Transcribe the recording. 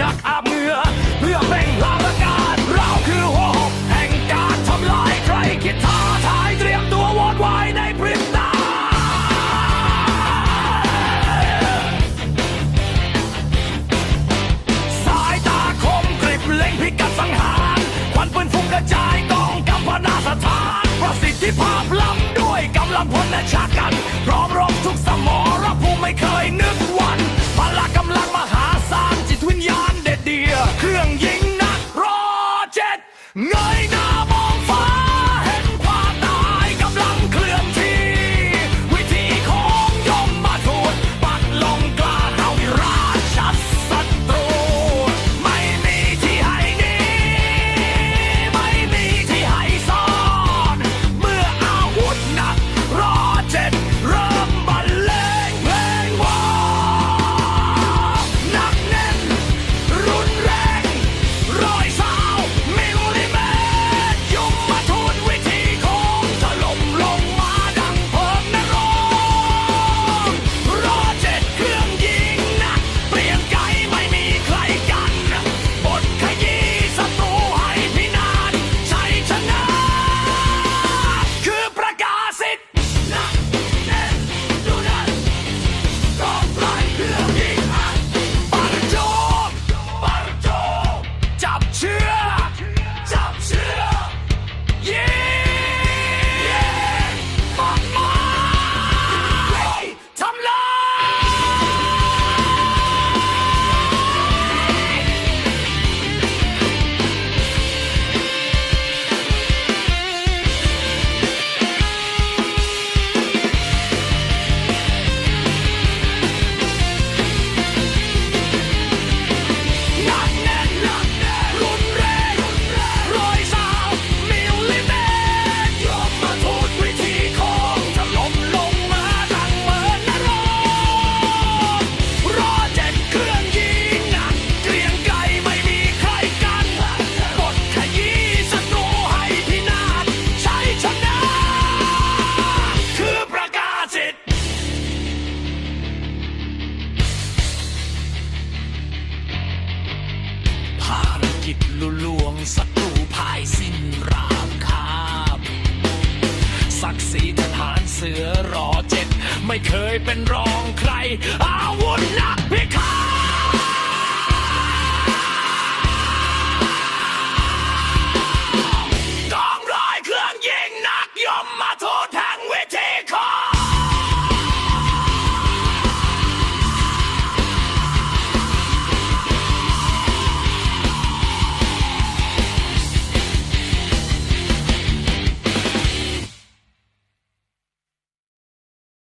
นักอาบเหงื่อเพื่อเพ่งลามอากาศ เราคือหัวหอกแห่งการทำลายใครคิดท้าทายเตรียมตัววอดไว้ในพริบตาสายตาคมกริบเล็งพิกัดสังหารควันปืนฟุ้งกระจายกองกำพนาสถาน ประสิทธิภาพล้ำด้วยกำลังพลและชากันพร้อม Nine, nine! ิจลุลวงศัตรูภายสิ้นราคาบศักดิ์ศรีทหารเสือรอเจ็ด ไม่เคยเป็นรองใคร อาวุธนักพิ